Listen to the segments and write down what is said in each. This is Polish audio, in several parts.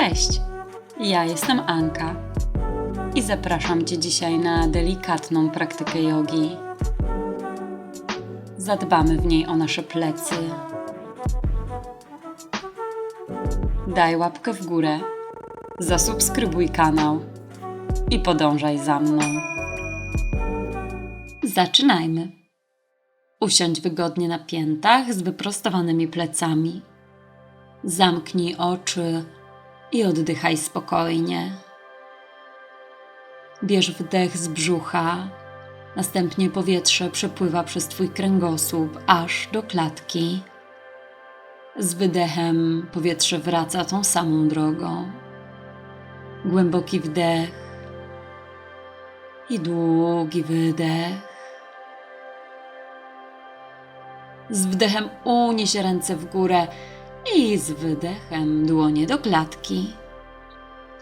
Cześć! Ja jestem Anka i zapraszam Cię dzisiaj na delikatną praktykę jogi. Zadbamy w niej o nasze plecy. Daj łapkę w górę, zasubskrybuj kanał i podążaj za mną. Zaczynajmy. Usiądź wygodnie na piętach z wyprostowanymi plecami. Zamknij oczy i oddychaj spokojnie. Bierz wdech z brzucha, następnie powietrze przepływa przez Twój kręgosłup aż do klatki. Z wydechem powietrze wraca tą samą drogą. Głęboki wdech i długi wydech. Z wdechem unieś ręce w górę i z wydechem dłonie do klatki.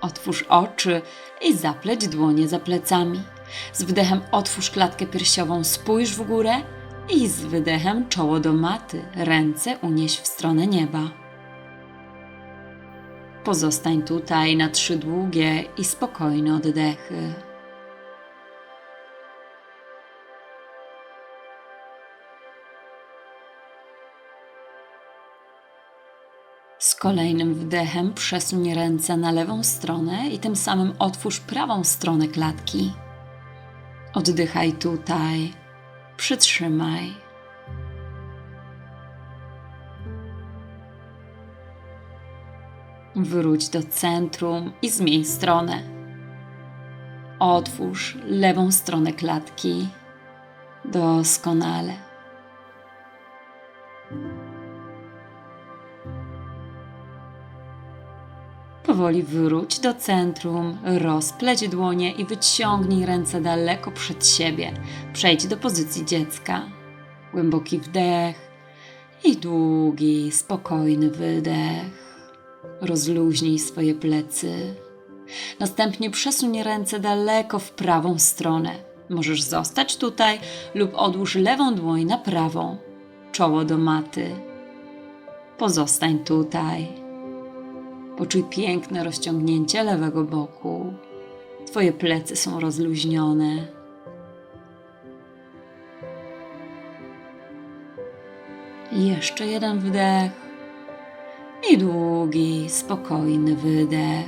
Otwórz oczy i zapleć dłonie za plecami. Z wdechem otwórz klatkę piersiową, spójrz w górę i z wydechem czoło do maty, ręce unieś w stronę nieba. Pozostań tutaj na trzy długie i spokojne oddechy. Z kolejnym wdechem przesuń ręce na lewą stronę i tym samym otwórz prawą stronę klatki. Oddychaj tutaj, przytrzymaj. Wróć do centrum i zmień stronę. Otwórz lewą stronę klatki. Doskonale. Powoli wróć do centrum, rozpleć dłonie i wyciągnij ręce daleko przed siebie. Przejdź do pozycji dziecka. Głęboki wdech i długi, spokojny wydech. Rozluźnij swoje plecy. Następnie przesuń ręce daleko w prawą stronę. Możesz zostać tutaj lub odłóż lewą dłoń na prawą, czoło do maty. Pozostań tutaj. Poczuj piękne rozciągnięcie lewego boku. Twoje plecy są rozluźnione. Jeszcze jeden wdech i długi, spokojny wydech.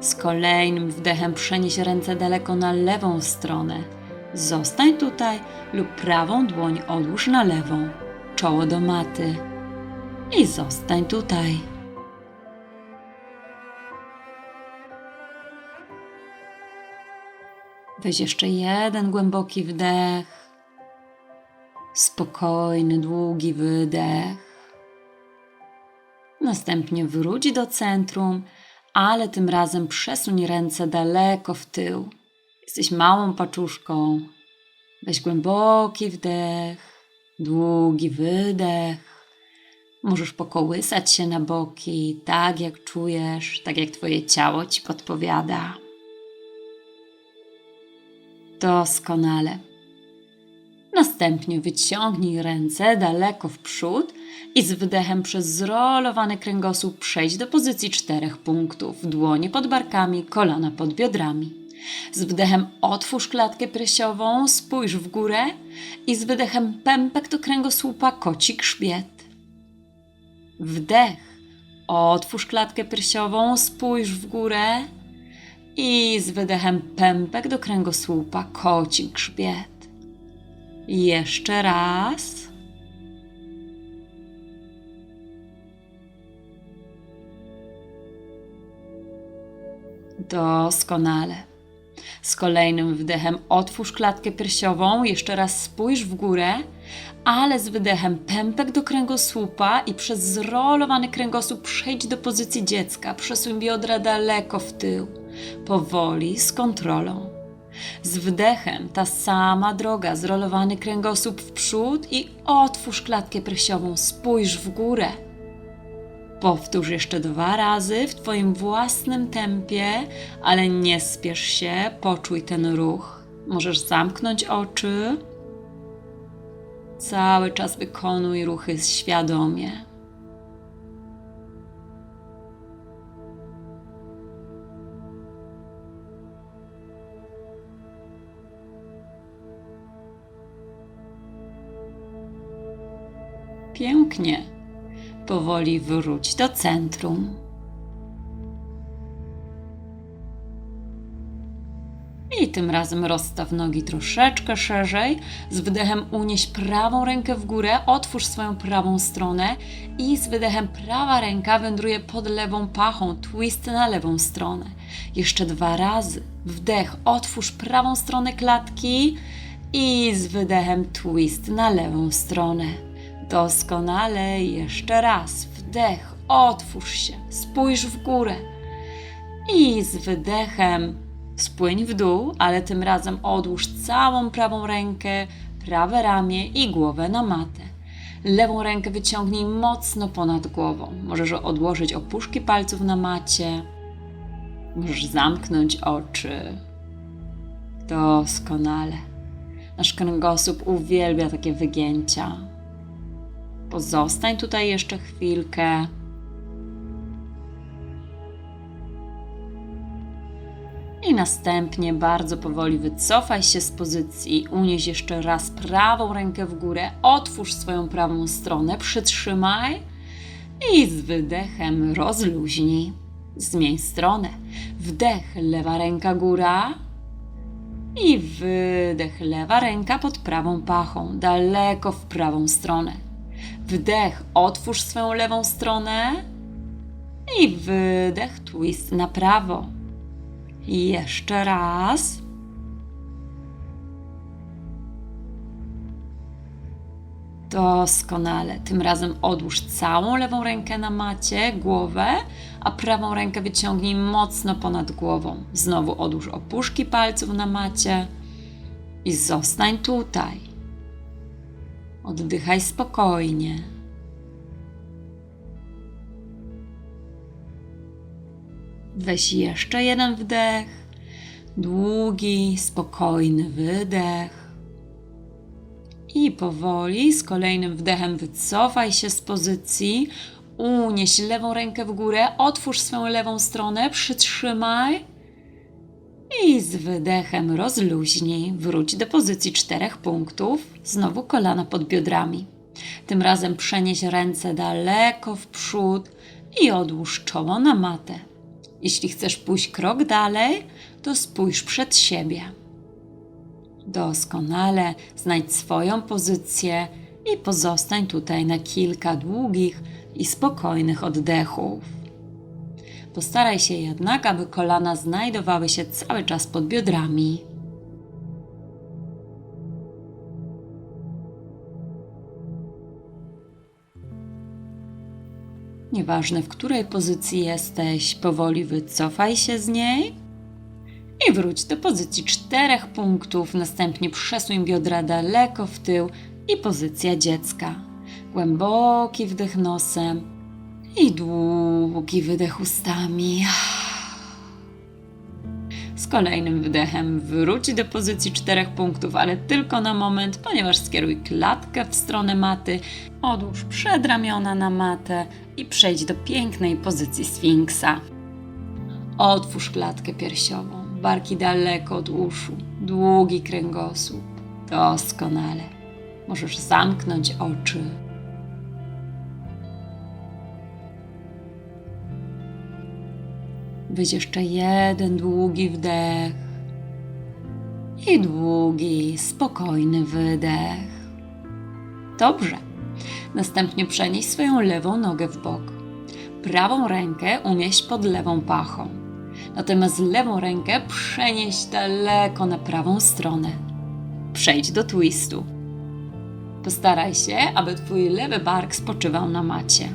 Z kolejnym wdechem przenieś ręce daleko na lewą stronę. Zostań tutaj lub prawą dłoń odłóż na lewą, czoło do maty. I zostań tutaj. Weź jeszcze jeden głęboki wdech. Spokojny, długi wydech. Następnie wróć do centrum, ale tym razem przesuń ręce daleko w tył. Jesteś małą paczuszką. Weź głęboki wdech, długi wydech. Możesz pokołysać się na boki, tak jak czujesz, tak jak Twoje ciało ci podpowiada. Doskonale. Następnie wyciągnij ręce daleko w przód i z wydechem przez zrolowany kręgosłup przejdź do pozycji czterech punktów. Dłonie pod barkami, kolana pod biodrami. Z wdechem otwórz klatkę piersiową, spójrz w górę i z wydechem pępek do kręgosłupa, koci grzbiet. Wdech. Otwórz klatkę piersiową, spójrz w górę i z wydechem pępek do kręgosłupa, koci grzbiet. Jeszcze raz. Doskonale. Z kolejnym wdechem otwórz klatkę piersiową, jeszcze raz spójrz w górę, ale z wydechem pępek do kręgosłupa i przez zrolowany kręgosłup przejdź do pozycji dziecka. Przesuń biodra daleko w tył powoli, z kontrolą. Z wdechem ta sama droga, zrolowany kręgosłup w przód i otwórz klatkę piersiową, spójrz w górę. Powtórz jeszcze dwa razy w Twoim własnym tempie, ale nie spiesz się, poczuj ten ruch. Możesz zamknąć oczy. Cały czas wykonuj ruchy świadomie. Pięknie. Powoli wróć do centrum. I tym razem rozstaw nogi troszeczkę szerzej. Z wydechem unieś prawą rękę w górę, otwórz swoją prawą stronę i z wydechem prawa ręka wędruje pod lewą pachą, twist na lewą stronę. Jeszcze dwa razy. Wdech, otwórz prawą stronę klatki i z wydechem twist na lewą stronę. Doskonale, jeszcze raz. Wdech, otwórz się, spójrz w górę. I z wydechem spłyń w dół, ale tym razem odłóż całą prawą rękę, prawe ramię i głowę na matę. Lewą rękę wyciągnij mocno ponad głową. Możesz odłożyć opuszki palców na macie. Możesz zamknąć oczy. Doskonale. Nasz kręgosłup uwielbia takie wygięcia. Pozostań tutaj jeszcze chwilkę. I następnie bardzo powoli wycofaj się z pozycji, unieś jeszcze raz prawą rękę w górę, otwórz swoją prawą stronę, przytrzymaj i z wydechem rozluźnij. Zmień stronę. Wdech, lewa ręka góra i wydech, lewa ręka pod prawą pachą, daleko w prawą stronę. Wdech, otwórz swoją lewą stronę i wydech, twist na prawo. Jeszcze raz. Doskonale. Tym razem odłóż całą lewą rękę na macie, głowę, a prawą rękę wyciągnij mocno ponad głową. Znowu odłóż opuszki palców na macie i zostań tutaj. Oddychaj spokojnie. Weź jeszcze jeden wdech, długi, spokojny wydech. I powoli z kolejnym wdechem wycofaj się z pozycji, unieś lewą rękę w górę, otwórz swoją lewą stronę, przytrzymaj i z wydechem rozluźnij. Wróć do pozycji czterech punktów, znowu kolana pod biodrami. Tym razem przenieś ręce daleko w przód i odłóż czoło na matę. Jeśli chcesz pójść krok dalej, to spójrz przed siebie. Doskonale znajdź swoją pozycję i pozostań tutaj na kilka długich i spokojnych oddechów. Postaraj się jednak, aby kolana znajdowały się cały czas pod biodrami. Nieważne w której pozycji jesteś, powoli wycofaj się z niej i wróć do pozycji czterech punktów. Następnie przesuń biodra daleko w tył i pozycja dziecka. Głęboki wdech nosem i długi wydech ustami. Z kolejnym wdechem wróć do pozycji czterech punktów, ale tylko na moment, ponieważ skieruj klatkę w stronę maty, odłóż przedramiona na matę i przejdź do pięknej pozycji sfinksa. Otwórz klatkę piersiową, barki daleko od uszu, długi kręgosłup. Doskonale. Możesz zamknąć oczy. Weź jeszcze jeden długi wdech i długi, spokojny wydech. Dobrze. Następnie przenieś swoją lewą nogę w bok. Prawą rękę umieść pod lewą pachą. Natomiast lewą rękę przenieś daleko na prawą stronę. Przejdź do twistu. Postaraj się, aby twój lewy bark spoczywał na macie.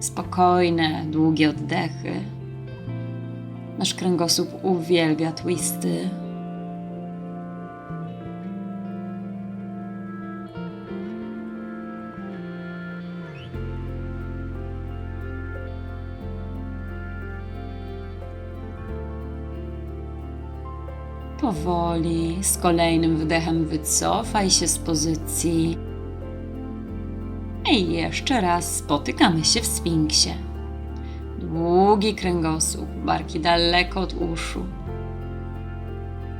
Spokojne, długie oddechy. Nasz kręgosłup uwielbia twisty. Powoli, z kolejnym wdechem wycofaj się z pozycji. I jeszcze raz spotykamy się w sfinksie. Długi kręgosłup, barki daleko od uszu.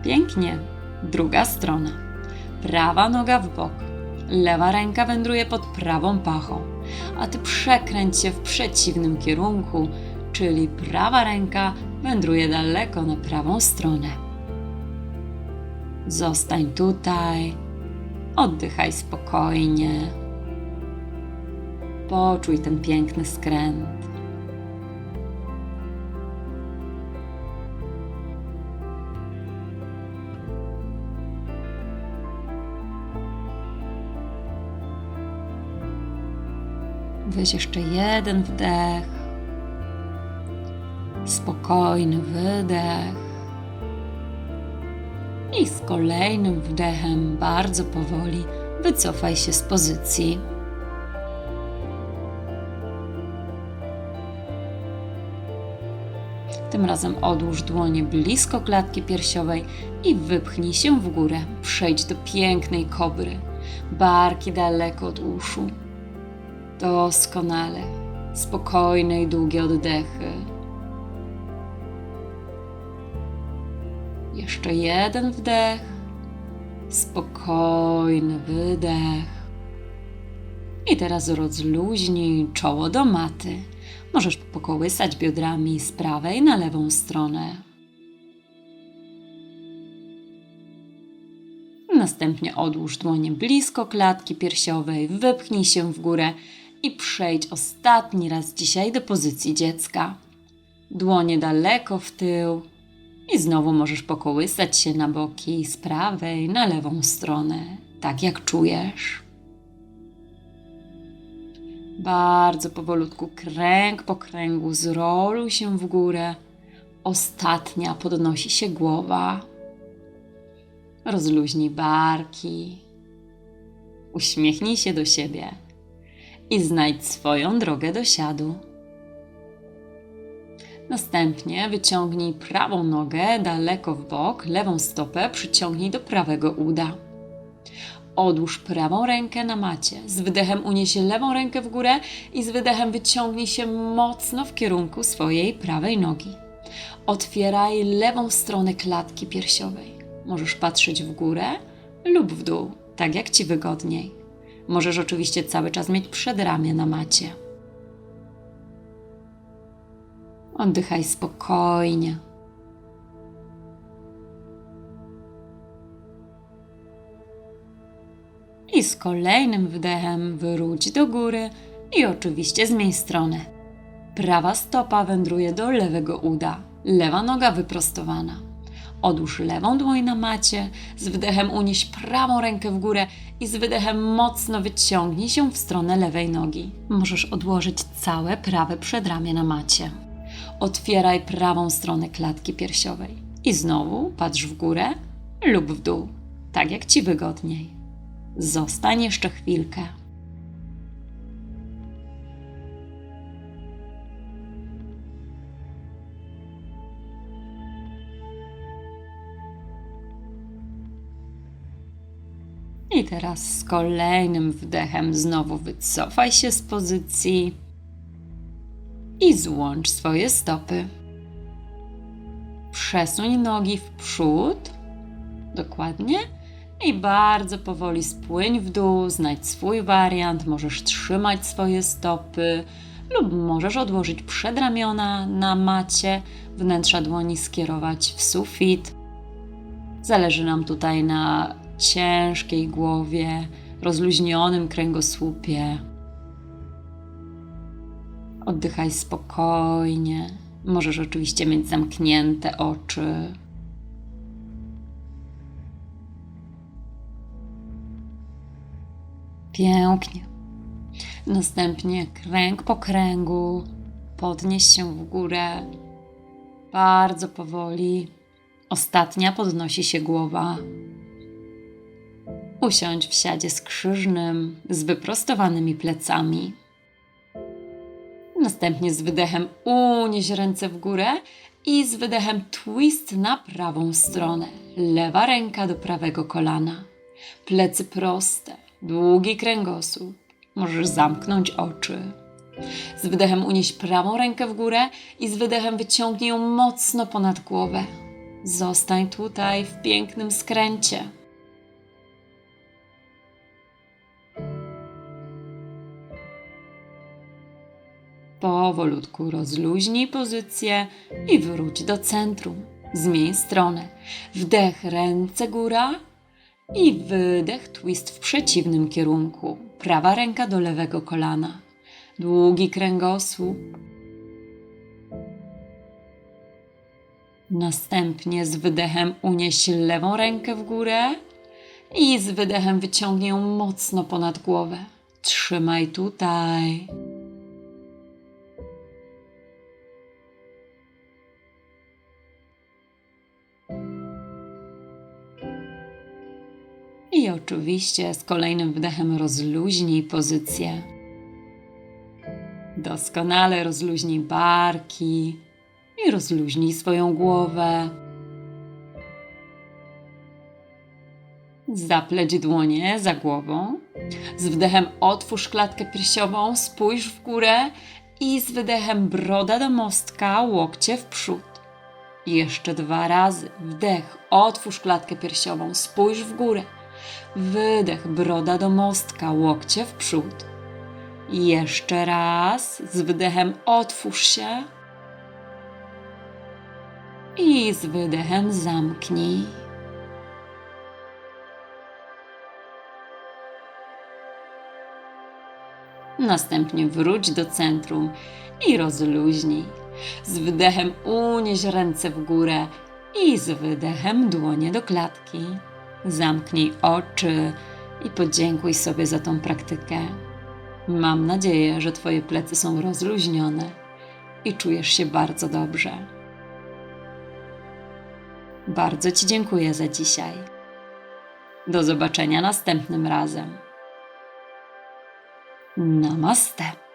Pięknie. Druga strona. Prawa noga w bok. Lewa ręka wędruje pod prawą pachą, a ty przekręć się w przeciwnym kierunku, czyli prawa ręka wędruje daleko na prawą stronę. Zostań tutaj, oddychaj spokojnie. Poczuj ten piękny skręt. Weź jeszcze jeden wdech. Spokojny wydech. I z kolejnym wdechem bardzo powoli wycofaj się z pozycji. Tym razem odłóż dłonie blisko klatki piersiowej i wypchnij się w górę. Przejdź do pięknej kobry. Barki daleko od uszu. Doskonale. Spokojne i długie oddechy. Jeszcze jeden wdech. Spokojny wydech. I teraz rozluźnij czoło do maty. Możesz pokołysać biodrami z prawej na lewą stronę. Następnie odłóż dłonie blisko klatki piersiowej, wypchnij się w górę i przejdź ostatni raz dzisiaj do pozycji dziecka. Dłonie daleko w tył i znowu możesz pokołysać się na boki z prawej na lewą stronę, tak jak czujesz. Bardzo powolutku, kręg po kręgu, zroluj się w górę. Ostatnia podnosi się głowa. Rozluźnij barki. Uśmiechnij się do siebie i znajdź swoją drogę do siadu. Następnie wyciągnij prawą nogę daleko w bok, lewą stopę przyciągnij do prawego uda. Odłóż prawą rękę na macie. Z wydechem unieś lewą rękę w górę i z wydechem wyciągnij się mocno w kierunku swojej prawej nogi. Otwieraj lewą stronę klatki piersiowej. Możesz patrzeć w górę lub w dół, tak jak ci wygodniej. Możesz oczywiście cały czas mieć przedramię na macie. Oddychaj spokojnie. I z kolejnym wdechem wróć do góry i oczywiście zmień stronę. Prawa stopa wędruje do lewego uda, lewa noga wyprostowana. Odłóż lewą dłoń na macie, z wdechem unieś prawą rękę w górę i z wydechem mocno wyciągnij się w stronę lewej nogi. Możesz odłożyć całe prawe przedramię na macie. Otwieraj prawą stronę klatki piersiowej i znowu patrz w górę lub w dół, tak jak ci wygodniej. Zostań jeszcze chwilkę. Teraz z kolejnym wdechem znowu wycofaj się z pozycji i złącz swoje stopy. Przesuń nogi w przód, dokładnie, i bardzo powoli spłyń w dół, znajdź swój wariant. Możesz trzymać swoje stopy lub możesz odłożyć przedramiona na macie, wnętrza dłoni skierować w sufit. Zależy nam tutaj na ciężkiej głowie, rozluźnionym kręgosłupie. Oddychaj spokojnie. Możesz oczywiście mieć zamknięte oczy. Pięknie. Następnie kręg po kręgu. Podnieś się w górę. Bardzo powoli. Ostatnia podnosi się głowa. Usiądź w siadzie skrzyżnym, z wyprostowanymi plecami. Następnie z wydechem unieś ręce w górę i z wydechem twist na prawą stronę. Lewa ręka do prawego kolana. Plecy proste, długi kręgosłup. Możesz zamknąć oczy. Z wydechem unieś prawą rękę w górę i z wydechem wyciągnij ją mocno ponad głowę. Zostań tutaj w pięknym skręcie. Powolutku rozluźnij pozycję i wróć do centrum. Zmień stronę. Wdech, ręce góra i wydech, twist w przeciwnym kierunku. Prawa ręka do lewego kolana. Długi kręgosłup. Następnie z wydechem unieś lewą rękę w górę i z wydechem wyciągnij ją mocno ponad głowę. Trzymaj tutaj. I oczywiście z kolejnym wdechem rozluźnij pozycję. Doskonale rozluźnij barki i rozluźnij swoją głowę. Zapleć dłonie za głową. Z wdechem otwórz klatkę piersiową, spójrz w górę i z wydechem broda do mostka, łokcie w przód. Jeszcze dwa razy. Wdech, otwórz klatkę piersiową, spójrz w górę. Wydech, broda do mostka, łokcie w przód. Jeszcze raz. Z wydechem otwórz się. I z wydechem zamknij. Następnie wróć do centrum i rozluźnij. Z wydechem unieś ręce w górę i z wydechem dłonie do klatki. Zamknij oczy i podziękuj sobie za tą praktykę. Mam nadzieję, że Twoje plecy są rozluźnione i czujesz się bardzo dobrze. Bardzo Ci dziękuję za dzisiaj. Do zobaczenia następnym razem. Namaste.